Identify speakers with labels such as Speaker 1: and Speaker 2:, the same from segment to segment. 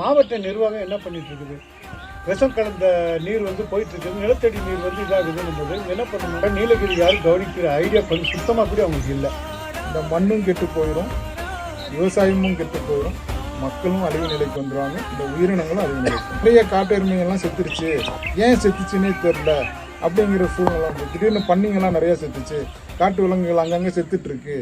Speaker 1: மாவட்ட நிர்வாகம் என்ன பண்ணிட்டு இருக்குது விஷம் கலந்த நீர் வந்து போயிட்டு இருக்குது நிலத்தடி நீர் வந்து இதாகுதுன்னும் என்ன பண்ணணும் நீலகிரி யாரும் கவனிக்கிற ஐடியா பண்ணி சுத்தமாக கூட அவங்களுக்கு இல்லை இந்த மண்ணும் கெட்டு போயிடும் விவசாயமும் கெட்டு போயிடும் மக்களும் அழிவு நிலைக்கு வந்துடுவாங்க இந்த உயிரினங்களும் அழிவு நிலைக்கு நிறைய காட்டெருமைகள்லாம் செத்துருச்சு ஏன் செத்துச்சுன்னே தெரில அப்படிங்கிற சூழ்நிலை திடீர்னு பண்ணிங்கெல்லாம் நிறையா செத்துச்சு காட்டு விலங்குகள் அங்கங்கே செத்துட்ருக்கு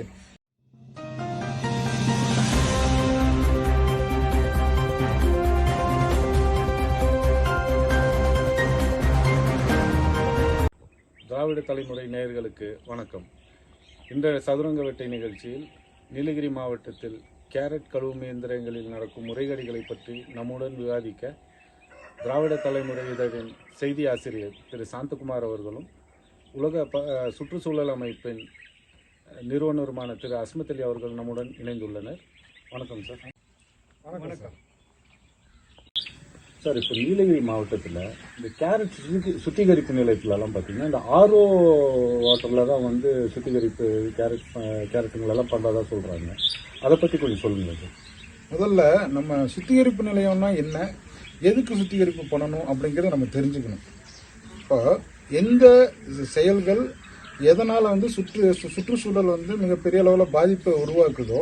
Speaker 2: திராவிட தலைமுறை நேயர்களுக்கு வணக்கம் இன்றைய சதுரங்க வெட்டை நிகழ்ச்சியில் நீலகிரி மாவட்டத்தில் கேரட் கழுவும் இயந்திரங்களில் நடக்கும் முறைகேடுகளை பற்றி நம்முடன் விவாதிக்க திராவிட தலைமுறை இதழின் செய்தி ஆசிரியர் திரு சாந்தகுமார் அவர்களும் உலக ப சுற்றுச்சூழல் அமைப்பின் நிறுவனருமான திரு அஸ்மத் அலி அவர்கள் நம்முடன் இணைந்துள்ளனர் வணக்கம் சார் வணக்கம் சார் சார் இப்போ நீலகிரி மாவட்டத்தில் இந்த கேரட் சுத்திகரிப்பு நிலையத்துலலாம் பார்த்தீங்கன்னா இந்த ஆர்ஓ வாட்டரில் தான் வந்து சுத்திகரிப்பு கேரட் கேரட்டுங்களெல்லாம் பண்ணுறதா சொல்கிறாங்க அதை பற்றி கொஞ்சம் சொல்லுங்கள் சார்
Speaker 1: முதல்ல நம்ம சுத்திகரிப்பு நிலையம்னா என்ன எதுக்கு சுத்திகரிப்பு பண்ணணும் அப்படிங்கிறத நம்ம தெரிஞ்சுக்கணும் இப்போ எந்த செயல்கள் எதனால் வந்து சுற்று சுற்றுச்சூழல் வந்து மிகப்பெரிய அளவில் பாதிப்பை உருவாக்குதோ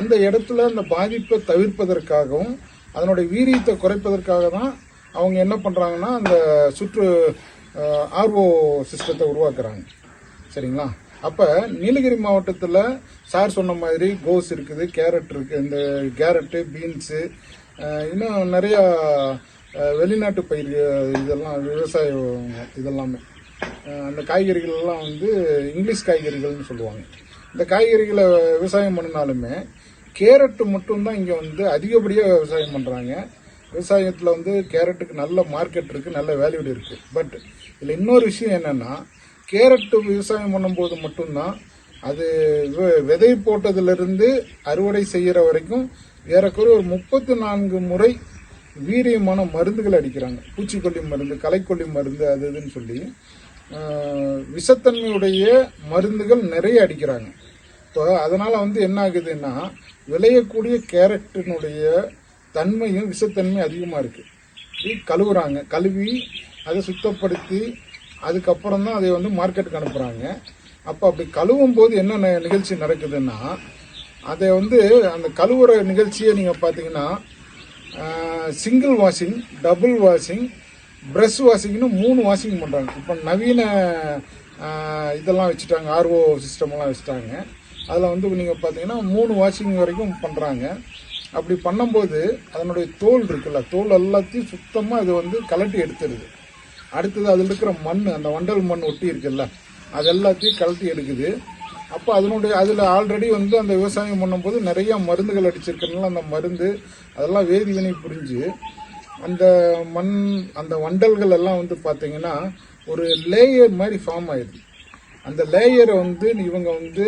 Speaker 1: அந்த இடத்துல அந்த பாதிப்பை தவிர்ப்பதற்காகவும் அதனுடைய வீரியத்தை குறைப்பதற்காக தான் அவங்க என்ன பண்ணுறாங்கன்னா அந்த சுற்று ஆர்ஓ சிஸ்டத்தை உருவாக்குறாங்க சரிங்களா அப்போ நீலகிரி மாவட்டத்தில் சார் சொன்ன மாதிரி கோஸ் இருக்குது கேரட் இருக்குது இந்த கேரட்டு பீன்ஸு இன்னும் நிறையா வெளிநாட்டு பயிர் இதெல்லாம் விவசாய இதெல்லாமே அந்த காய்கறிகள்லாம் வந்து இங்கிலீஷ் காய்கறிகள்னு சொல்லுவாங்க இந்த காய்கறிகளை விவசாயம் பண்ணினாலுமே கேரட்டு மட்டும்தான் இங்கே வந்து அதிகப்படியாக விவசாயம் பண்ணுறாங்க விவசாயத்தில் வந்து கேரட்டுக்கு நல்ல மார்க்கெட் இருக்குது நல்ல வேல்யூடு இருக்குது பட் இதில் இன்னொரு விஷயம் என்னென்னா கேரட்டு விவசாயம் பண்ணும்போது மட்டும்தான் அது விதை போட்டதுலேருந்து அறுவடை செய்கிற வரைக்கும் ஏறக்குறைய ஒரு முப்பத்து நான்கு முறை வீரியமான மருந்துகள் அடிக்கிறாங்க பூச்சிக்கொல்லி மருந்து களைக்கொல்லி மருந்து அது இதுன்னு சொல்லி விஷத்தன்மையுடைய மருந்துகள் நிறைய அடிக்கிறாங்க இப்போ அதனால் வந்து என்ன ஆகுதுன்னா விளையக்கூடிய கேரட்டினுடைய தன்மையும் விஷத்தன்மை அதிகமாக இருக்குது கழுவுறாங்க கழுவி அதை சுத்தப்படுத்தி அதுக்கப்புறம் தான் அதை வந்து மார்க்கெட்டுக்கு அனுப்புகிறாங்க அப்போ அப்படி கழுவும் போது என்ன நிகழ்ச்சி நடக்குதுன்னா அதை வந்து அந்த கழுவுற நிகழ்ச்சியை நீங்கள் பார்த்தீங்கன்னா single washing double washing fresh வாஷிங்னு மூணு வாஷிங் பண்ணுறாங்க இப்போ நவீன இதெல்லாம் வச்சுட்டாங்க ஆர்ஓ சிஸ்டம்லாம் வச்சுட்டாங்க அதில் வந்து நீங்கள் பார்த்தீங்கன்னா மூணு வாஷிங் வரைக்கும் பண்ணுறாங்க அப்படி பண்ணும்போது அதனுடைய தோல் இருக்குல்ல தோல் எல்லாத்தையும் சுத்தமாக இது வந்து கலட்டி எடுத்துடுது அடுத்தது அதில் இருக்கிற மண் அந்த வண்டல் மண் ஒட்டி இருக்குல்ல அது எல்லாத்தையும் கலட்டி எடுக்குது அப்போ அதனுடைய அதில் ஆல்ரெடி வந்து அந்த விவசாயம் பண்ணும்போது நிறையா மருந்துகள் அடிச்சிருக்கிறதுனால அந்த மருந்து அதெல்லாம் வேதிவினை புரிஞ்சு அந்த மண் அந்த வண்டல்கள் எல்லாம் வந்து பார்த்திங்கன்னா ஒரு லேயர் மாதிரி ஃபார்ம் ஆயிடுது அந்த லேயரை வந்து இவங்க வந்து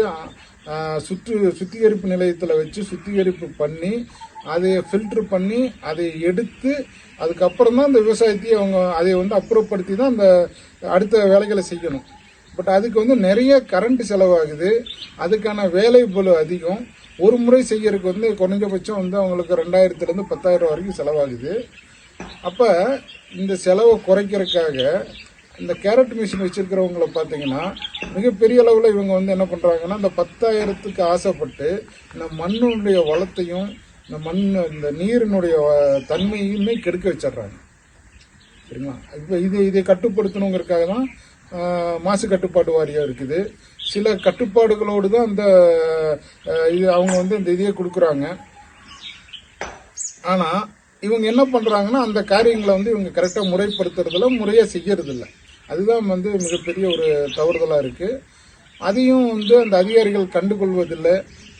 Speaker 1: சுற்று சுத்திகரிப்பு நிலையத்தில் வச்சு சுத்திகரிப்பு பண்ணி அதை ஃபில்ட்ரு பண்ணி அதை எடுத்து அதுக்கப்புறம் தான் அந்த விவசாயத்தையே அவங்க அதை வந்து அப்புறப்படுத்தி தான் அந்த அடுத்த வேலைகளை செய்யணும் பட் அதுக்கு வந்து நிறைய கரண்ட் செலவாகுது அதுக்கான வேலை பலு அதிகம் ஒரு முறை செய்யறதுக்கு வந்து குறைஞ்சபட்சம் வந்து அவங்களுக்கு ரெண்டாயிரத்துலேருந்து பத்தாயிரம் வரைக்கும் செலவாகுது அப்போ இந்த செலவை குறைக்கிறதுக்காக இந்த கேரட் மிஷின் வச்சுருக்கிறவங்கள பார்த்தீங்கன்னா மிகப்பெரிய அளவில் இவங்க வந்து என்ன பண்ணுறாங்கன்னா இந்த பத்தாயிரத்துக்கு ஆசைப்பட்டு இந்த மண்ணுடைய வளத்தையும் இந்த மண் இந்த நீரினுடைய தன்மையுமே கெடுக்க வச்சிட்றாங்க சரிங்களா இப்போ இது இதை கட்டுப்படுத்தணுங்கிறதுக்காக தான் மாசு கட்டுப்பாடு வாரியம் இருக்குது சில கட்டுப்பாடுகளோடு தான் அந்த இது அவங்க வந்து இந்த இதையே கொடுக்குறாங்க ஆனால் இவங்க என்ன பண்ணுறாங்கன்னா அந்த காரியங்களை வந்து இவங்க கரெக்டாக முறைப்படுத்துறதில்ல முறையாக செய்யறதில்லை அதுதான் வந்து மிகப்பெரிய ஒரு தவறுதலாக இருக்குது அதையும் வந்து அந்த அதிகாரிகள் கண்டுகொள்வதில்லை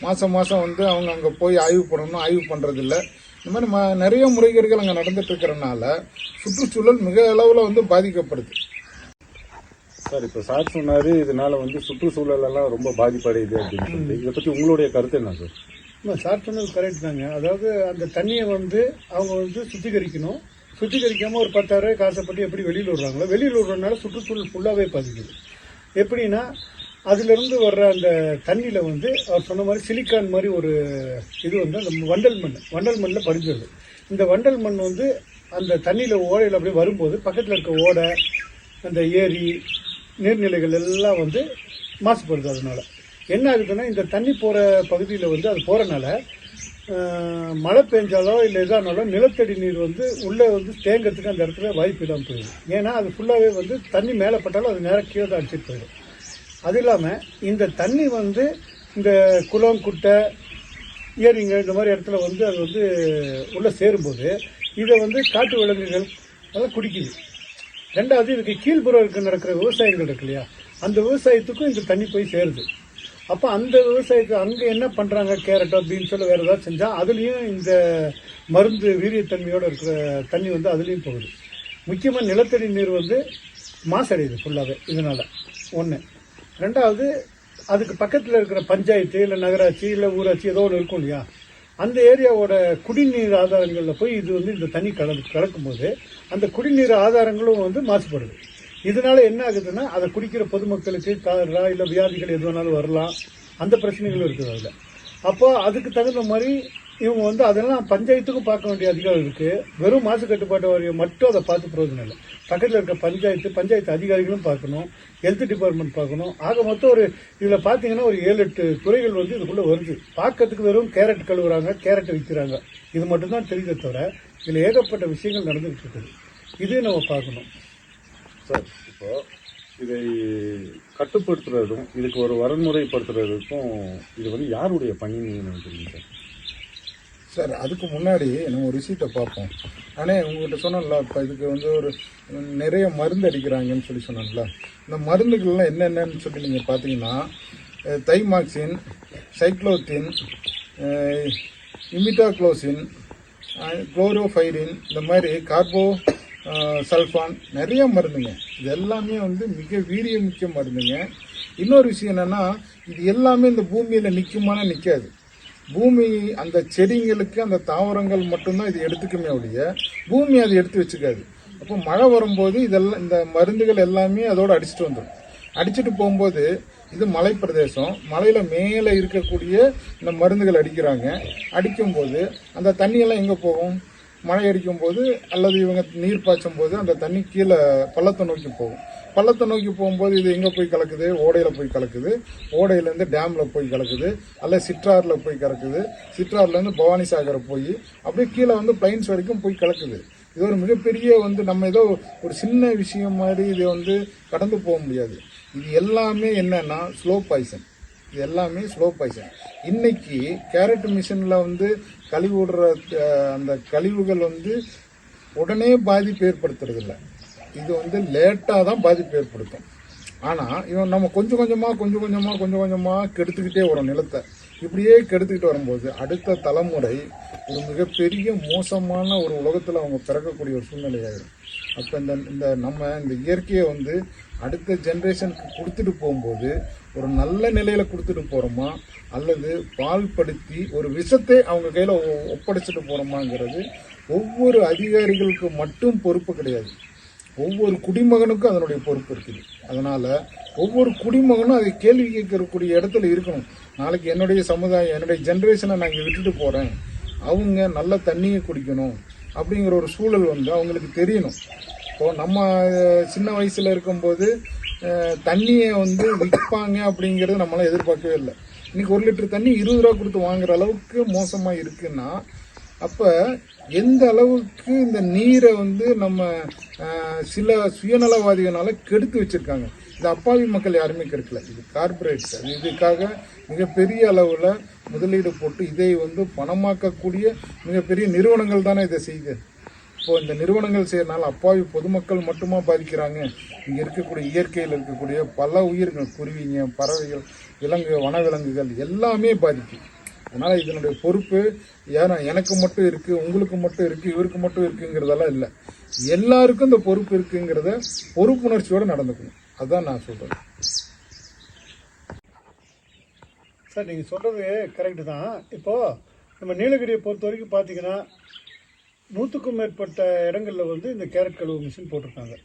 Speaker 1: மாதம் மாதம் வந்து அவங்க அங்கே போய் ஆய்வு பண்ணணும் ஆய்வு பண்ணுறதில்லை இந்த மாதிரி ம நிறைய முறைகேடுகள் அங்கே இருக்கிறனால சுற்றுச்சூழல் மிக அளவில் வந்து பாதிக்கப்படுது
Speaker 2: சார் இப்போ சார் சொன்னார் இதனால் வந்து சுற்றுச்சூழலெல்லாம் ரொம்ப பாதிப்படையுது அப்படின்னு சொல்லி இதை பற்றி உங்களுடைய கருத்து என்ன
Speaker 1: சார் சார் சொன்னது கரெக்ட் தாங்க அதாவது அந்த தண்ணியை வந்து அவங்க வந்து சுத்திகரிக்கணும் சுத்திகரிக்காமல் ஒரு பத்தாயிரம் காசை பற்றி எப்படி வெளியில் விடுறாங்களோ வெளியில் விடுறதுனால சுற்றுச்சூழல் ஃபுல்லாகவே பாதிக்குது எப்படின்னா அதுலேருந்து வர்ற அந்த தண்ணியில் வந்து அவர் சொன்ன மாதிரி சிலிக்கான் மாதிரி ஒரு இது வந்து அந்த வண்டல் மண் வண்டல் மண்ணில் படிஞ்சிருது இந்த வண்டல் மண் வந்து அந்த தண்ணியில் ஓடையில் அப்படியே வரும்போது பக்கத்தில் இருக்க ஓடை அந்த ஏரி நீர்நிலைகள் எல்லாம் வந்து மாசுபடுது அதனால் என்ன ஆகுதுன்னா இந்த தண்ணி போகிற பகுதியில் வந்து அது போகிறனால மழை பெஞ்சாலோ இல்லை இதானாலோ நிலத்தடி நீர் வந்து உள்ளே வந்து தேங்கிறதுக்கு அந்த இடத்துல வாய்ப்பு இல்லாமல் போயிடும் ஏன்னா அது ஃபுல்லாகவே வந்து தண்ணி மேலே பட்டாலும் அது நேராக கீழே தான் அடிச்சிட்டு போயிடும் அது இல்லாமல் இந்த தண்ணி வந்து இந்த குளம் குட்டை ஏரிங்க இந்த மாதிரி இடத்துல வந்து அது வந்து உள்ளே சேரும்போது இதை வந்து காட்டு விலங்குகள் அதெல்லாம் குடிக்குது ரெண்டாவது இதுக்கு கீழ்புறம் இருக்கு நடக்கிற விவசாயங்கள் இருக்கு இல்லையா அந்த விவசாயத்துக்கும் இந்த தண்ணி போய் சேருது அப்போ அந்த விவசாயிக்கு அங்கே என்ன பண்ணுறாங்க அப்படின்னு சொல்லி வேறு ஏதாவது செஞ்சால் அதுலயும் இந்த மருந்து வீரியத்தன்மையோட இருக்கிற தண்ணி வந்து அதுலேயும் போகுது முக்கியமாக நிலத்தடி நீர் வந்து மாசடையுது ஃபுல்லாகவே இதனால் ஒன்று ரெண்டாவது அதுக்கு பக்கத்தில் இருக்கிற பஞ்சாயத்து இல்லை நகராட்சி இல்லை ஊராட்சி ஏதோ ஒன்று இருக்கும் இல்லையா அந்த ஏரியாவோட குடிநீர் ஆதாரங்களில் போய் இது வந்து இந்த தண்ணி கலக்கும் கலக்கும்போது அந்த குடிநீர் ஆதாரங்களும் வந்து மாசுபடுது இதனால என்ன ஆகுதுன்னா அதை குடிக்கிற பொதுமக்களுக்கு காலரா இல்லை வியாதிகள் எது வேணாலும் வரலாம் அந்த பிரச்சனைகளும் இருக்குது அதில் அப்போ அதுக்கு தகுந்த மாதிரி இவங்க வந்து அதெல்லாம் பஞ்சாயத்துக்கும் பார்க்க வேண்டிய அதிகாரம் இருக்குது வெறும் மாசு கட்டுப்பாட்டு வாரியம் மட்டும் அதை பார்த்து பிரயோஜனம் இல்லை பக்கத்தில் இருக்க பஞ்சாயத்து பஞ்சாயத்து அதிகாரிகளும் பார்க்கணும் ஹெல்த் டிபார்ட்மெண்ட் பார்க்கணும் ஆக மொத்தம் ஒரு இதில் பார்த்தீங்கன்னா ஒரு ஏழு எட்டு துறைகள் வந்து இதுக்குள்ளே வருது பார்க்கறதுக்கு வெறும் கேரட் கழுவுறாங்க கேரட் விற்கிறாங்க இது மட்டும்தான் தெரியுதே தவிர இதில் ஏகப்பட்ட விஷயங்கள் நடந்துகிட்டு இருக்குது இதையும் நம்ம பார்க்கணும்
Speaker 2: சார் இப்போ இதை கட்டுப்படுத்துறதும் இதுக்கு ஒரு வரன்முறைப்படுத்துறதுக்கும் இது வந்து யாருடைய பணின்னு நினைக்கிறீங்க சார்
Speaker 1: சார் அதுக்கு முன்னாடி நம்ம ரிசீட்டை பார்ப்போம் ஆனால் உங்கள்கிட்ட சொன்னோம்ல இப்போ இதுக்கு வந்து ஒரு நிறைய மருந்து அடிக்கிறாங்கன்னு சொல்லி சொன்னோம்ல இந்த மருந்துகள்லாம் என்னென்னு சொல்லி நீங்கள் பார்த்தீங்கன்னா தைமாக்சின் சைக்ளோத்தின் இமிட்டாக்ளோசின் குளோரோஃபைரின் இந்த மாதிரி கார்போ சல்ஃபான் நிறைய மருந்துங்க இது எல்லாமே வந்து மிக வீரியமிக்க மருந்துங்க இன்னொரு விஷயம் என்னென்னா இது எல்லாமே இந்த பூமியில் நிற்குமானா நிற்காது பூமி அந்த செடிங்களுக்கு அந்த தாவரங்கள் மட்டும்தான் இது எடுத்துக்குமே ஒழிய பூமி அதை எடுத்து வச்சுக்காது அப்போ மழை வரும்போது இதெல்லாம் இந்த மருந்துகள் எல்லாமே அதோடு அடிச்சுட்டு வந்துடும் அடிச்சுட்டு போகும்போது இது மலை பிரதேசம் மலையில் மேலே இருக்கக்கூடிய இந்த மருந்துகள் அடிக்கிறாங்க அடிக்கும்போது அந்த தண்ணியெல்லாம் எங்கே போகும் மழை அடிக்கும் போது அல்லது இவங்க நீர் பாய்ச்சும் போது அந்த தண்ணி கீழே பள்ளத்தை நோக்கி போகும் பள்ளத்தை நோக்கி போகும்போது இது எங்கே போய் கலக்குது ஓடையில் போய் கலக்குது ஓடையிலேருந்து டேமில் போய் கலக்குது அல்ல சிற்றாரில் போய் கலக்குது சிற்றாறுலேருந்து பவானி சாகர் போய் அப்படியே கீழே வந்து பிளைன்ஸ் வரைக்கும் போய் கலக்குது இது ஒரு மிகப்பெரிய வந்து நம்ம ஏதோ ஒரு சின்ன விஷயம் மாதிரி இதை வந்து கடந்து போக முடியாது இது எல்லாமே என்னென்னா ஸ்லோ பாய்சன் இது எல்லாமே ஸ்லோ பாய்சன் இன்னைக்கு கேரட் மிஷினில் வந்து கழிவு விடுற அந்த கழிவுகள் வந்து உடனே பாதிப்பு ஏற்படுத்துறதில்ல இது வந்து லேட்டாக தான் பாதிப்பு ஏற்படுத்தும் ஆனால் இவன் நம்ம கொஞ்சம் கொஞ்சமாக கொஞ்சம் கொஞ்சமாக கொஞ்சம் கொஞ்சமாக கெடுத்துக்கிட்டே வரும் நிலத்தை இப்படியே கெடுத்துக்கிட்டு வரும்போது அடுத்த தலைமுறை ஒரு மிகப்பெரிய மோசமான ஒரு உலகத்தில் அவங்க பிறக்கக்கூடிய ஒரு சூழ்நிலையாகிடும் அப்போ இந்த இந்த நம்ம இந்த இயற்கையை வந்து அடுத்த ஜென்ரேஷனுக்கு கொடுத்துட்டு போகும்போது ஒரு நல்ல நிலையில் கொடுத்துட்டு போகிறோமா அல்லது பால்படுத்தி ஒரு விஷத்தை அவங்க கையில் ஒப்படைச்சிட்டு போகிறோமாங்கிறது ஒவ்வொரு அதிகாரிகளுக்கு மட்டும் பொறுப்பு கிடையாது ஒவ்வொரு குடிமகனுக்கும் அதனுடைய பொறுப்பு இருக்குது அதனால் ஒவ்வொரு குடிமகனும் அதை கேள்வி கேட்கக்கூடிய இடத்துல இருக்கணும் நாளைக்கு என்னுடைய சமுதாயம் என்னுடைய ஜென்ரேஷனை நான் இங்கே விட்டுட்டு போகிறேன் அவங்க நல்ல தண்ணியை குடிக்கணும் அப்படிங்கிற ஒரு சூழல் வந்து அவங்களுக்கு தெரியணும் இப்போது நம்ம சின்ன வயசில் இருக்கும்போது தண்ணியை வந்து விற்பாங்க அப்படிங்கிறது நம்மளால் எதிர்பார்க்கவே இல்லை இன்றைக்கி ஒரு லிட்டர் தண்ணி இருபது ரூபா கொடுத்து வாங்குற அளவுக்கு மோசமாக இருக்குன்னா அப்போ எந்த அளவுக்கு இந்த நீரை வந்து நம்ம சில சுயநலவாதிகளால் கெடுத்து வச்சுருக்காங்க இந்த அப்பாவி மக்கள் யாருமே கெடுக்கல இது கார்பரேட்ஸ் இதுக்காக மிகப்பெரிய அளவில் முதலீடு போட்டு இதை வந்து பணமாக்கக்கூடிய மிகப்பெரிய நிறுவனங்கள் தானே இதை செய்து இப்போ இந்த நிறுவனங்கள் செய்யறதுனால அப்பாவி பொதுமக்கள் மட்டுமா பாதிக்கிறாங்க இங்கே இருக்கக்கூடிய இயற்கையில் இருக்கக்கூடிய பல உயிர்கள் குருவிங்க பறவைகள் விலங்கு வனவிலங்குகள் எல்லாமே பாதிக்கும் அதனால் இதனுடைய பொறுப்பு ஏன்னா எனக்கு மட்டும் இருக்குது உங்களுக்கு மட்டும் இருக்குது இவருக்கு மட்டும் இருக்குங்கிறதெல்லாம் இல்லை எல்லாருக்கும் இந்த பொறுப்பு இருக்குங்கிறத பொறுப்புணர்ச்சியோடு நடந்துக்கணும் அதுதான் நான் சொல்கிறேன்
Speaker 2: சார் நீங்கள் சொல்கிறது கரெக்டு தான் இப்போது நம்ம நீலகிரியை பொறுத்த வரைக்கும் பார்த்தீங்கன்னா நூற்றுக்கும் மேற்பட்ட இடங்களில் வந்து இந்த கேரட் கழுவு மிஷின் போட்டிருக்காங்க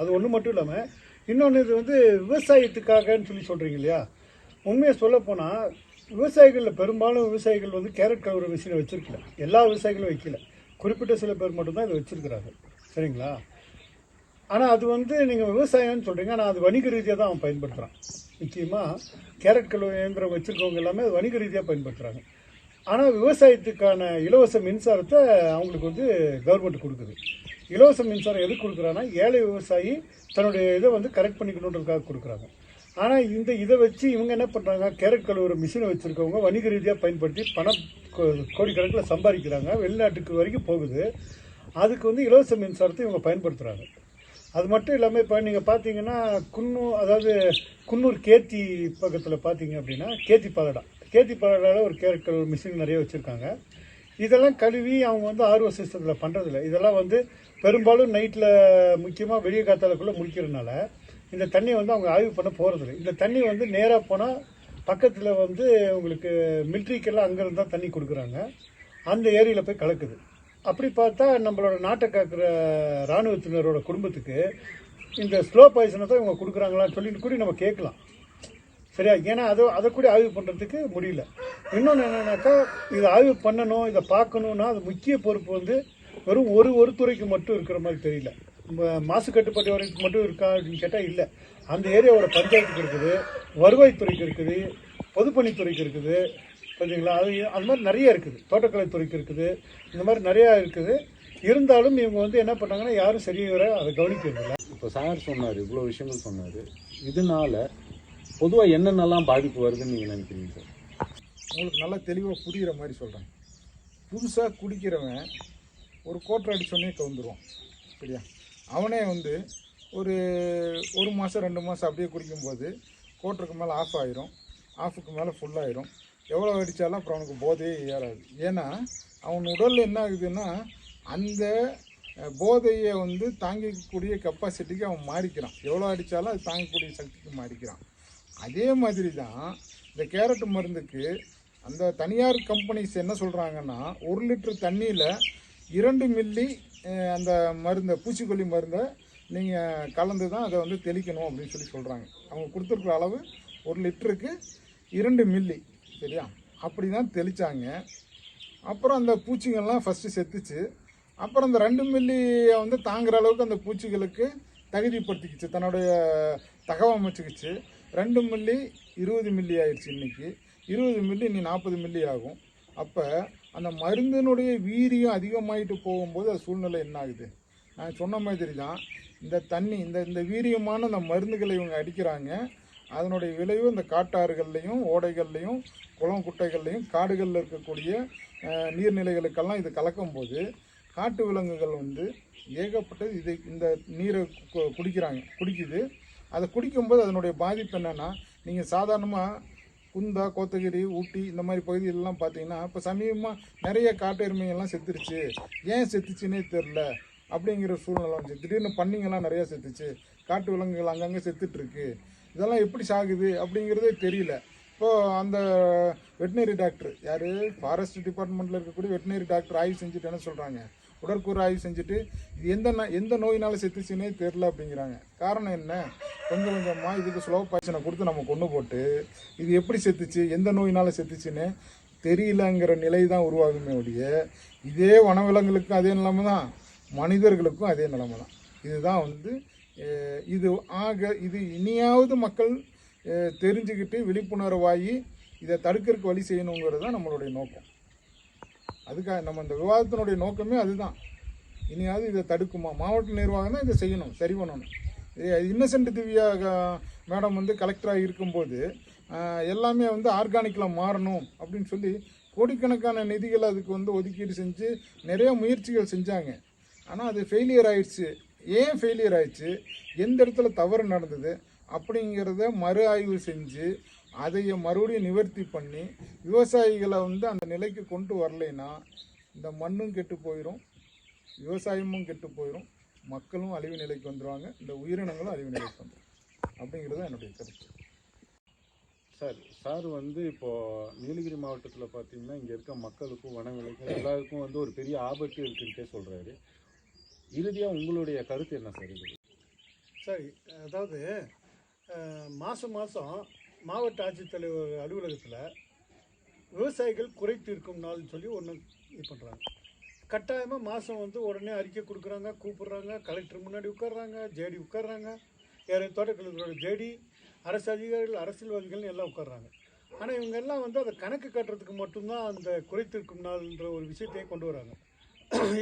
Speaker 2: அது ஒன்று மட்டும் இல்லாமல் இன்னொன்று இது வந்து விவசாயத்துக்காகன்னு சொல்லி சொல்கிறீங்க இல்லையா உண்மையாக சொல்லப்போனால் விவசாயிகளில் பெரும்பாலும் விவசாயிகள் வந்து கேரட் கழுவுற மிஷினை வச்சுருக்கல எல்லா விவசாயிகளும் வைக்கல குறிப்பிட்ட சில பேர் மட்டும்தான் இதை வச்சுருக்கிறாங்க சரிங்களா ஆனால் அது வந்து நீங்கள் விவசாயம்னு சொல்கிறீங்க ஆனால் அது வணிக ரீதியாக தான் அவன் பயன்படுத்துகிறான் நிச்சயமாக கேரட் கழுவு இயந்திரம் வச்சுருக்கவங்க எல்லாமே அது வணிக ரீதியாக பயன்படுத்துகிறாங்க ஆனால் விவசாயத்துக்கான இலவச மின்சாரத்தை அவங்களுக்கு வந்து கவர்மெண்ட் கொடுக்குது இலவச மின்சாரம் எதுக்கு கொடுக்குறான்னா ஏழை விவசாயி தன்னுடைய இதை வந்து கரெக்ட் பண்ணிக்கணுன்றதுக்காக கொடுக்குறாங்க ஆனால் இந்த இதை வச்சு இவங்க என்ன பண்ணுறாங்க கேரட் கழுவுற மிஷினை வச்சுருக்கவங்க வணிக ரீதியாக பயன்படுத்தி பணம் கோடிக்கணக்கில் சம்பாதிக்கிறாங்க வெளிநாட்டுக்கு வரைக்கும் போகுது அதுக்கு வந்து இலவச மின்சாரத்தை இவங்க பயன்படுத்துகிறாங்க அது மட்டும் இல்லாமல் இப்போ நீங்கள் பார்த்தீங்கன்னா குன்னூர் அதாவது குன்னூர் கேத்தி பக்கத்தில் பார்த்தீங்க அப்படின்னா கேத்தி பதடம் தேதி பாடலால் ஒரு கேரக்கல் மிஷின் நிறைய வச்சுருக்காங்க இதெல்லாம் கழுவி அவங்க வந்து ஆர்வ சிஸ்டத்தில் பண்ணுறதில்ல இதெல்லாம் வந்து பெரும்பாலும் நைட்டில் முக்கியமாக வெளியே காத்தாலக்குள்ளே முடிக்கிறதுனால இந்த தண்ணி வந்து அவங்க ஆய்வு பண்ண போகிறதில்ல இந்த தண்ணி வந்து நேராக போனால் பக்கத்தில் வந்து உங்களுக்கு மில்ட்ரிக்கெல்லாம் அங்கேருந்து தான் தண்ணி கொடுக்குறாங்க அந்த ஏரியில் போய் கலக்குது அப்படி பார்த்தா நம்மளோட நாட்டை காக்கிற இராணுவத்தினரோட குடும்பத்துக்கு இந்த ஸ்லோ பாய்சனை தான் இவங்க கொடுக்குறாங்களான்னு சொல்லிட்டு கூட நம்ம கேட்கலாம் சரியா ஏன்னா அதை அதை கூட ஆய்வு பண்ணுறதுக்கு முடியல இன்னொன்று என்னென்னாக்கா இதை ஆய்வு பண்ணணும் இதை பார்க்கணுன்னா அது முக்கிய பொறுப்பு வந்து வெறும் ஒரு ஒரு துறைக்கு மட்டும் இருக்கிற மாதிரி தெரியல மாசு கட்டுப்பாட்டு வரைக்கும் மட்டும் இருக்கா அப்படின்னு கேட்டால் இல்லை அந்த ஏரியாவோட பஞ்சாயத்துக்கு இருக்குது வருவாய்த்துறைக்கு இருக்குது பொதுப்பணித்துறைக்கு இருக்குது பார்த்தீங்களா அது அது மாதிரி நிறைய இருக்குது தோட்டக்கலைத்துறைக்கு இருக்குது இந்த மாதிரி நிறையா இருக்குது இருந்தாலும் இவங்க வந்து என்ன பண்ணாங்கன்னா யாரும் சரியாக அதை கவனிக்கிறதில்ல இல்லை இப்போ சார் சொன்னார் இவ்வளோ விஷயங்கள் சொன்னார் இதனால் பொதுவாக என்னென்னலாம் பாதிப்பு வருதுன்னு நீங்கள் நினைக்கிறீங்க சார்
Speaker 1: உங்களுக்கு நல்லா தெளிவாக புரிகிற மாதிரி சொல்கிறேன் புதுசாக குடிக்கிறவன் ஒரு கோட்டை அடிச்சோடனே கவுந்துருவான் சரியா அவனே வந்து ஒரு ஒரு மாதம் ரெண்டு மாதம் அப்படியே குடிக்கும்போது கோட்டருக்கு மேலே ஆஃப் ஆயிரும் ஆஃபுக்கு மேலே ஃபுல்லாயிரும் எவ்வளோ அடித்தாலும் அப்புறம் அவனுக்கு போதையே ஏறாது ஏன்னா அவன் உடலில் என்ன ஆகுதுன்னா அந்த போதையை வந்து தாங்கிக்கக்கூடிய கெப்பாசிட்டிக்கு அவன் மாறிக்கிறான் எவ்வளோ அடித்தாலும் அது தாங்கக்கூடிய சக்திக்கு மாறிக்கிறான் அதே மாதிரி தான் இந்த கேரட் மருந்துக்கு அந்த தனியார் கம்பெனிஸ் என்ன சொல்கிறாங்கன்னா ஒரு லிட்டர் தண்ணியில் இரண்டு மில்லி அந்த மருந்தை பூச்சிக்கொல்லி மருந்தை நீங்கள் கலந்து தான் அதை வந்து தெளிக்கணும் அப்படின்னு சொல்லி சொல்கிறாங்க அவங்க கொடுத்துருக்குற அளவு ஒரு லிட்டருக்கு இரண்டு மில்லி சரியா அப்படி தான் தெளித்தாங்க அப்புறம் அந்த பூச்சிகள்லாம் ஃபஸ்ட்டு செத்துச்சு அப்புறம் அந்த ரெண்டு மில்லியை வந்து தாங்குற அளவுக்கு அந்த பூச்சிகளுக்கு தகுதிப்படுத்திக்கிச்சு தன்னுடைய தகவமைச்சுக்கிச்சு ரெண்டு மில்லி இருபது மில்லி ஆயிடுச்சு இன்றைக்கி இருபது மில்லி இனி நாற்பது மில்லி ஆகும் அப்போ அந்த மருந்தினுடைய வீரியம் அதிகமாகிட்டு போகும்போது அது சூழ்நிலை என்ன ஆகுது நான் சொன்ன மாதிரி தான் இந்த தண்ணி இந்த இந்த வீரியமான அந்த மருந்துகளை இவங்க அடிக்கிறாங்க அதனுடைய விளைவு இந்த காட்டாறுகள்லையும் ஓடைகள்லையும் குளம் குட்டைகள்லையும் காடுகளில் இருக்கக்கூடிய நீர்நிலைகளுக்கெல்லாம் இது கலக்கும்போது காட்டு விலங்குகள் வந்து ஏகப்பட்டது இதை இந்த நீரை குடிக்கிறாங்க குடிக்குது அதை குடிக்கும்போது அதனுடைய பாதிப்பு என்னென்னா நீங்கள் சாதாரணமாக குந்தா கோத்தகிரி ஊட்டி இந்த மாதிரி பகுதியிலலாம் பார்த்தீங்கன்னா இப்போ சமீபமாக நிறைய காட்டெருமைகள்லாம் செத்துருச்சு ஏன் செத்துச்சுன்னே தெரில அப்படிங்கிற சூழ்நிலை வந்துச்சு திடீர்னு பண்ணிங்கெல்லாம் நிறையா செத்துச்சு காட்டு விலங்குகள் அங்கங்கே செத்துட்ருக்கு இதெல்லாம் எப்படி சாகுது அப்படிங்கிறதே தெரியல இப்போது அந்த வெட்டினரி டாக்டர் யார் ஃபாரஸ்ட் டிபார்ட்மெண்ட்டில் இருக்கக்கூடிய வெட்டினரி டாக்டர் ஆய்வு செஞ்சுட்டு என்ன சொல்கிறாங்க உடற்கூறு ஆய்வு செஞ்சுட்டு இது எந்த எந்த நோயினால செத்துச்சுன்னே தெரில அப்படிங்கிறாங்க காரணம் என்ன கொஞ்சம் கொஞ்சமாக இதுக்கு ஸ்லோ பாய்ச்சனை கொடுத்து நம்ம கொண்டு போட்டு இது எப்படி செத்துச்சு எந்த நோயினால் செத்துச்சுன்னு தெரியலங்கிற நிலை தான் உருவாகுமே ஒழிய இதே வனவிலங்குகளுக்கும் அதே நிலைமை தான் மனிதர்களுக்கும் அதே நிலைமை தான் இதுதான் வந்து இது ஆக இது இனியாவது மக்கள் தெரிஞ்சுக்கிட்டு விழிப்புணர்வாகி இதை தடுக்கிறதுக்கு வழி செய்யணுங்கிறது தான் நம்மளுடைய நோக்கம் அதுக்காக நம்ம இந்த விவாதத்தினுடைய நோக்கமே அதுதான் இனியாவது இதை தடுக்குமா மாவட்ட நிர்வாகம் தான் இதை செய்யணும் சரி பண்ணணும் இன்னசென்ட் திவ்யா மேடம் வந்து கலெக்டராக இருக்கும்போது எல்லாமே வந்து ஆர்கானிக்கில் மாறணும் அப்படின்னு சொல்லி கோடிக்கணக்கான நிதிகள் அதுக்கு வந்து ஒதுக்கீடு செஞ்சு நிறைய முயற்சிகள் செஞ்சாங்க ஆனால் அது ஃபெயிலியர் ஆயிடுச்சு ஏன் ஃபெயிலியர் ஆயிடுச்சு எந்த இடத்துல தவறு நடந்தது அப்படிங்கிறத மறு ஆய்வு செஞ்சு அதையை மறுபடியும் நிவர்த்தி பண்ணி விவசாயிகளை வந்து அந்த நிலைக்கு கொண்டு வரலைன்னா இந்த மண்ணும் கெட்டு போயிடும் விவசாயமும் கெட்டு போயிடும் மக்களும் அழிவு நிலைக்கு வந்துடுவாங்க இந்த உயிரினங்களும் அழிவு நிலைக்கு வந்துடும் அப்படிங்கிறது என்னுடைய கருத்து
Speaker 2: சார் சார் வந்து இப்போது நீலகிரி மாவட்டத்தில் பார்த்தீங்கன்னா இங்கே இருக்க மக்களுக்கும் வனவிலைக்கும் எல்லாருக்கும் வந்து ஒரு பெரிய ஆபத்து இருக்குன்ட்டே சொல்கிறாரு இறுதியாக உங்களுடைய கருத்து என்ன சார் இது
Speaker 1: சார் அதாவது மாதம் மாதம் மாவட்ட ஆட்சித்தலைவர் அலுவலகத்தில் விவசாயிகள் குறை தீர்க்கும் நாள்னு சொல்லி ஒன்று இது பண்ணுறாங்க கட்டாயமாக மாதம் வந்து உடனே அறிக்கை கொடுக்குறாங்க கூப்பிட்றாங்க கலெக்டர் முன்னாடி உட்காடுறாங்க ஜேடி உட்காடுறாங்க ஏற தோட்டக்கலைகளோட ஜேடி அரசு அதிகாரிகள் அரசியல்வாதிகள் எல்லாம் உட்காடுறாங்க ஆனால் இவங்க எல்லாம் வந்து அதை கணக்கு காட்டுறதுக்கு மட்டும்தான் அந்த தீர்க்கும் நாள்ன்ற ஒரு விஷயத்தையே கொண்டு வராங்க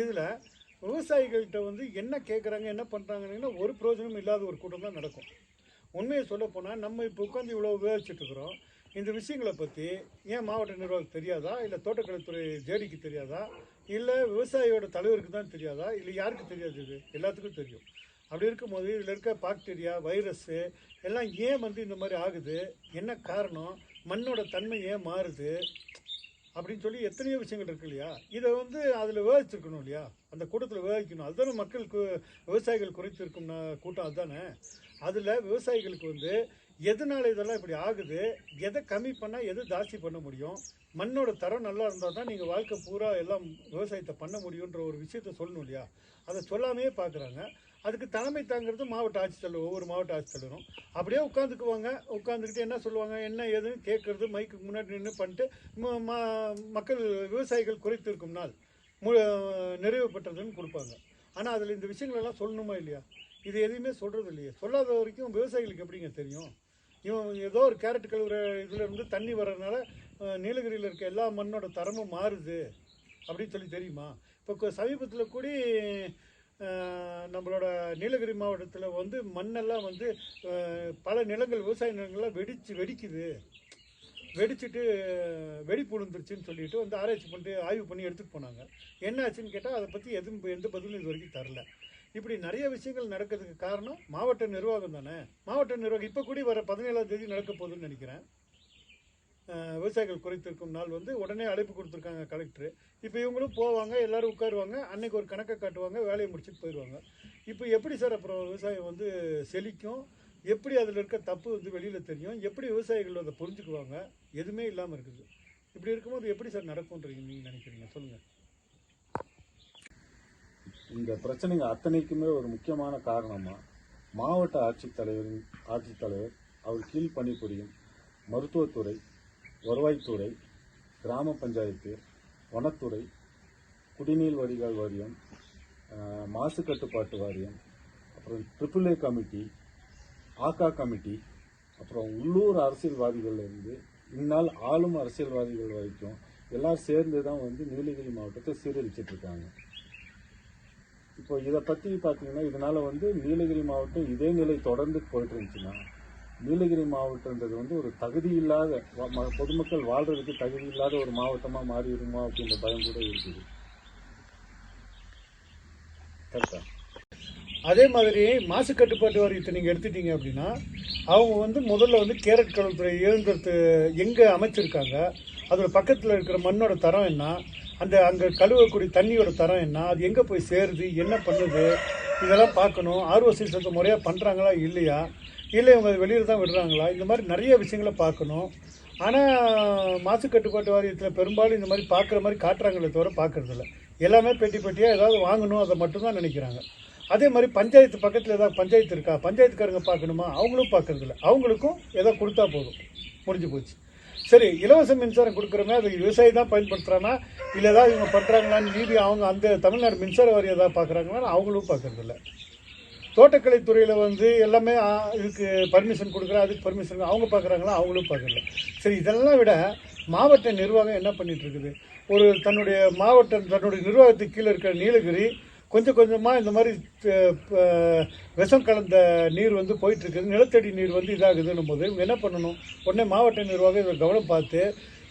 Speaker 1: இதில் விவசாயிகள்கிட்ட வந்து என்ன கேட்குறாங்க என்ன பண்ணுறாங்கன்னா ஒரு பிரயோஜனம் இல்லாத ஒரு கூட்டம் தான் நடக்கும் உண்மையை சொல்ல போனால் நம்ம இப்போ உட்காந்து இவ்வளோ விவாதிச்சுட்டு இருக்கிறோம் இந்த விஷயங்களை பற்றி ஏன் மாவட்ட நிர்வாகம் தெரியாதா இல்லை தோட்டக்கலைத்துறை ஜேடிக்கு தெரியாதா இல்லை விவசாயியோட தலைவருக்கு தான் தெரியாதா இல்லை யாருக்கு தெரியாது இது எல்லாத்துக்கும் தெரியும் அப்படி இருக்கும்போது இதில் இருக்க பாக்டீரியா வைரஸ்ஸு எல்லாம் ஏன் வந்து இந்த மாதிரி ஆகுது என்ன காரணம் மண்ணோட தன்மை ஏன் மாறுது அப்படின்னு சொல்லி எத்தனையோ விஷயங்கள் இருக்கு இல்லையா இதை வந்து அதில் விவாதிச்சிருக்கணும் இல்லையா அந்த கூட்டத்தில் விவாதிக்கணும் அதுதானே மக்களுக்கு விவசாயிகள் குறைத்திருக்கும் கூட்டம் அதுதானே அதில் விவசாயிகளுக்கு வந்து எதனால இதெல்லாம் இப்படி ஆகுது எதை கம்மி பண்ணால் எது ஜாஸ்தி பண்ண முடியும் மண்ணோட தரம் நல்லா இருந்தால் தான் நீங்கள் வாழ்க்கை பூரா எல்லாம் விவசாயத்தை பண்ண முடியுன்ற ஒரு விஷயத்த சொல்லணும் இல்லையா அதை சொல்லாமையே பார்க்குறாங்க அதுக்கு தலைமை தாங்கிறது மாவட்ட ஆட்சித்தலைவர் ஒவ்வொரு மாவட்ட ஆட்சித்தலைவரும் அப்படியே உட்காந்துக்குவாங்க உட்காந்துக்கிட்டு என்ன சொல்லுவாங்க என்ன ஏதுன்னு கேட்குறது மைக்கு முன்னாடி நின்று பண்ணிட்டு மக்கள் விவசாயிகள் குறைத்திருக்கும் நாள் மு நிறைவு பெற்றதுன்னு கொடுப்பாங்க ஆனால் அதில் இந்த விஷயங்களெல்லாம் சொல்லணுமா இல்லையா இது எதுவுமே சொல்கிறது இல்லையே சொல்லாத வரைக்கும் விவசாயிகளுக்கு எப்படிங்க தெரியும் இவன் ஏதோ ஒரு கேரட் கழுவுற இதுலேருந்து தண்ணி வர்றதுனால நீலகிரியில் இருக்க எல்லா மண்ணோட தரமும் மாறுது அப்படின்னு சொல்லி தெரியுமா இப்போ சமீபத்தில் கூடி நம்மளோட நீலகிரி மாவட்டத்தில் வந்து மண்ணெல்லாம் வந்து பல நிலங்கள் விவசாய நிலங்கள்லாம் வெடிச்சு வெடிக்குது வெடிச்சுட்டு வெடி புழுந்துருச்சுன்னு சொல்லிட்டு வந்து ஆராய்ச்சி பண்ணிட்டு ஆய்வு பண்ணி எடுத்துகிட்டு போனாங்க என்ன ஆச்சுன்னு கேட்டால் அதை பற்றி எதுவும் எந்த பதிலும் இது வரைக்கும் தரல இப்படி நிறைய விஷயங்கள் நடக்கிறதுக்கு காரணம் மாவட்ட நிர்வாகம் தானே மாவட்ட நிர்வாகம் இப்போ கூடி வர பதினேழாம் தேதி நடக்க போகுதுன்னு நினைக்கிறேன் விவசாயிகள் குறைத்திருக்கும் நாள் வந்து உடனே அழைப்பு கொடுத்துருக்காங்க கலெக்டர் இப்போ இவங்களும் போவாங்க எல்லாரும் உட்காருவாங்க அன்னைக்கு ஒரு கணக்கை காட்டுவாங்க வேலையை முடிச்சுட்டு போயிடுவாங்க இப்போ எப்படி சார் அப்புறம் விவசாயம் வந்து செழிக்கும் எப்படி அதில் இருக்க தப்பு வந்து வெளியில் தெரியும் எப்படி விவசாயிகள் அதை புரிஞ்சுக்குவாங்க எதுவுமே இல்லாமல் இருக்குது இப்படி இருக்கும்போது எப்படி சார் நடக்கும்ன்றீங்க நீங்கள் நினைக்கிறீங்க சொல்லுங்கள்
Speaker 2: இந்த பிரச்சனைங்க அத்தனைக்குமே ஒரு முக்கியமான காரணமாக மாவட்ட ஆட்சித்தலைவரின் ஆட்சித்தலைவர் அவர் கீழ் பணிபுரியும் மருத்துவத்துறை வருவாய்த்துறை கிராம பஞ்சாயத்து வனத்துறை குடிநீர் வடிகால் வாரியம் மாசு கட்டுப்பாட்டு வாரியம் அப்புறம் ட்ரிபிள் ஏ கமிட்டி ஆக்கா கமிட்டி அப்புறம் உள்ளூர் அரசியல்வாதிகள்லேருந்து இந்நாள் ஆளும் அரசியல்வாதிகள் வரைக்கும் எல்லாம் சேர்ந்து தான் வந்து நீலகிரி மாவட்டத்தை சீரழிச்சிட்ருக்காங்க இப்போ இதை பற்றி பார்த்தீங்கன்னா இதனால் வந்து நீலகிரி மாவட்டம் இதே நிலை தொடர்ந்து போயிட்டு இருந்துச்சுன்னா நீலகிரி மாவட்டன்றது வந்து ஒரு தகுதி இல்லாத பொதுமக்கள் வாழ்கிறதுக்கு தகுதி இல்லாத ஒரு மாவட்டமாக மாறிடுமா அப்படின்ற பயம் கூட இருக்குது
Speaker 1: கரெக்டா அதே மாதிரி மாசு கட்டுப்பாட்டு வாரியத்தை நீங்கள் எடுத்துட்டீங்க அப்படின்னா அவங்க வந்து முதல்ல வந்து கேரட் கடல்துறை இயந்திரத்து எங்கே அமைச்சிருக்காங்க அதோட பக்கத்தில் இருக்கிற மண்ணோட தரம் என்ன அந்த அங்கே கழுவக்கூடிய தண்ணியோட தரம் என்ன அது எங்கே போய் சேருது என்ன பண்ணுது இதெல்லாம் பார்க்கணும் ஆர்வ சீசத்தை முறையாக பண்ணுறாங்களா இல்லையா இல்லை இவங்க வெளியில் தான் விடுறாங்களா இந்த மாதிரி நிறைய விஷயங்களை பார்க்கணும் ஆனால் மாசு கட்டுப்பாட்டு வாரியத்தில் பெரும்பாலும் இந்த மாதிரி பார்க்குற மாதிரி காட்டுறாங்களே தவிர பார்க்குறதில்ல எல்லாமே பெட்டி பெட்டியாக ஏதாவது வாங்கணும் அதை மட்டும்தான் நினைக்கிறாங்க அதே மாதிரி பஞ்சாயத்து பக்கத்தில் ஏதாவது பஞ்சாயத்து இருக்கா பஞ்சாயத்துக்காரங்க பார்க்கணுமா அவங்களும் பார்க்குறதில்ல அவங்களுக்கும் ஏதோ கொடுத்தா போதும் முடிஞ்சு போச்சு சரி இலவச மின்சாரம் கொடுக்குறோமே அது விவசாயி தான் பயன்படுத்துகிறானா இல்லை ஏதாவது இவங்க பண்ணுறாங்களான்னு மீதி அவங்க அந்த தமிழ்நாடு மின்சார வாரியம் ஏதாவது பார்க்குறாங்களான்னு அவங்களும் பார்க்குறதில்ல தோட்டக்கலைத்துறையில் வந்து எல்லாமே இதுக்கு பர்மிஷன் கொடுக்குறா அதுக்கு பர்மிஷன் அவங்க பார்க்குறாங்களா அவங்களும் பார்க்கல சரி இதெல்லாம் விட மாவட்ட நிர்வாகம் என்ன பண்ணிகிட்ருக்குது ஒரு தன்னுடைய மாவட்டம் தன்னுடைய நிர்வாகத்துக்கு கீழே இருக்கிற நீலகிரி கொஞ்சம் கொஞ்சமாக இந்த மாதிரி விஷம் கலந்த நீர் வந்து போயிட்டுருக்குது நிலத்தடி நீர் வந்து இதாகுதுன்னும் போது என்ன பண்ணணும் உடனே மாவட்ட நிர்வாகம் இதை கவனம் பார்த்து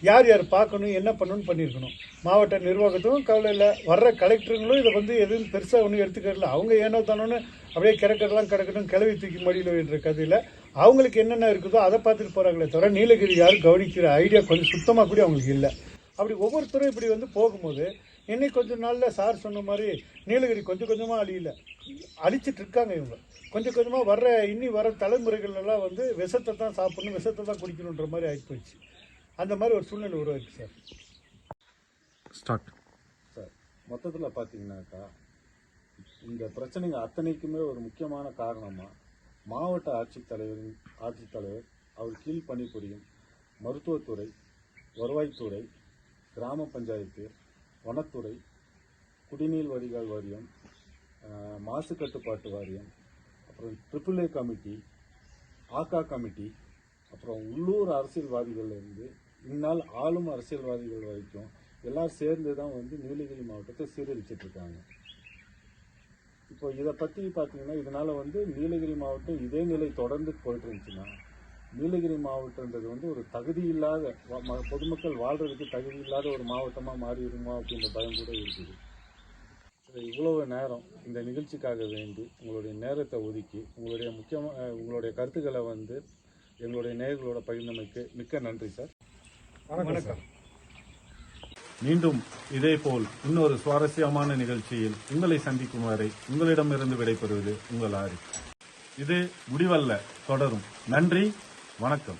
Speaker 1: யார் யார் பார்க்கணும் என்ன பண்ணணும்னு பண்ணியிருக்கணும் மாவட்ட நிர்வாகத்துக்கும் கவலை இல்லை வர்ற கலெக்டருங்களும் இதை வந்து எதுவும் பெருசாக ஒன்றும் எடுத்துக்கிறல அவங்க ஏனோ தானோன்னு அப்படியே கிடக்கிறலாம் கிடக்கட்டும் கிளவி தூக்கி மடியில் என்ற கதையில் அவங்களுக்கு என்னென்ன இருக்குதோ அதை பார்த்துட்டு போகிறாங்களே தவிர நீலகிரி யாரும் கவனிக்கிற ஐடியா கொஞ்சம் சுத்தமாக கூட அவங்களுக்கு இல்லை அப்படி ஒவ்வொருத்தரும் இப்படி வந்து போகும்போது இன்னும் கொஞ்ச நாளில் சார் சொன்ன மாதிரி நீலகிரி கொஞ்சம் கொஞ்சமாக அழியல அழிச்சிட்டு இருக்காங்க இவங்க கொஞ்சம் கொஞ்சமாக வர்ற இன்னி வர தலைமுறைகள் எல்லாம் வந்து விஷத்தை தான் சாப்பிடணும் விஷத்தை தான் குடிக்கணுன்ற மாதிரி ஆகி போயிடுச்சு அந்த மாதிரி ஒரு சூழ்நிலை உருவாயிருக்கு சார்
Speaker 2: ஸ்டார்ட் சார் மொத்தத்தில் பார்த்தீங்கன்னாக்கா இந்த பிரச்சனைங்க அத்தனைக்குமே ஒரு முக்கியமான காரணமாக மாவட்ட ஆட்சித்தலைவரின் ஆட்சித்தலைவர் அவர் கீழ் பணிபுரியும் மருத்துவத்துறை வருவாய்த்துறை கிராம பஞ்சாயத்து வனத்துறை குடிநீர் வரிகள் வாரியம் மாசு கட்டுப்பாட்டு வாரியம் அப்புறம் ட்ரிபிள் ஏ கமிட்டி ஆக்கா கமிட்டி அப்புறம் உள்ளூர் அரசியல்வாதிகள்லேருந்து இந்நாள் ஆளும் அரசியல்வாதிகள் வரைக்கும் எல்லோரும் சேர்ந்து தான் வந்து நீலகிரி மாவட்டத்தை சீரழிச்சிட்ருக்காங்க இப்போ இதை பற்றி பார்த்தீங்கன்னா இதனால் வந்து நீலகிரி மாவட்டம் இதே நிலை தொடர்ந்து போயிட்டு இருந்துச்சுன்னா நீலகிரி மாவட்டன்றது வந்து ஒரு தகுதி இல்லாத பொதுமக்கள் வாழ்றதுக்கு தகுதி இல்லாத ஒரு மாவட்டமாக மாறிடுமா அப்படின்ற பயம் கூட இருக்குது இவ்வளவு நேரம் இந்த நிகழ்ச்சிக்காக வேண்டி உங்களுடைய நேரத்தை ஒதுக்கி உங்களுடைய முக்கியமாக உங்களுடைய கருத்துக்களை வந்து எங்களுடைய நேர்களோட பகிர்ந்தமைக்கு மிக்க நன்றி சார் வணக்கம் மீண்டும் இதே போல் இன்னொரு சுவாரஸ்யமான நிகழ்ச்சியில் உங்களை சந்திக்கும் வரை உங்களிடமிருந்து விடைபெறுவது உங்கள் ஆறு இது முடிவல்ல தொடரும் நன்றி வணக்கம்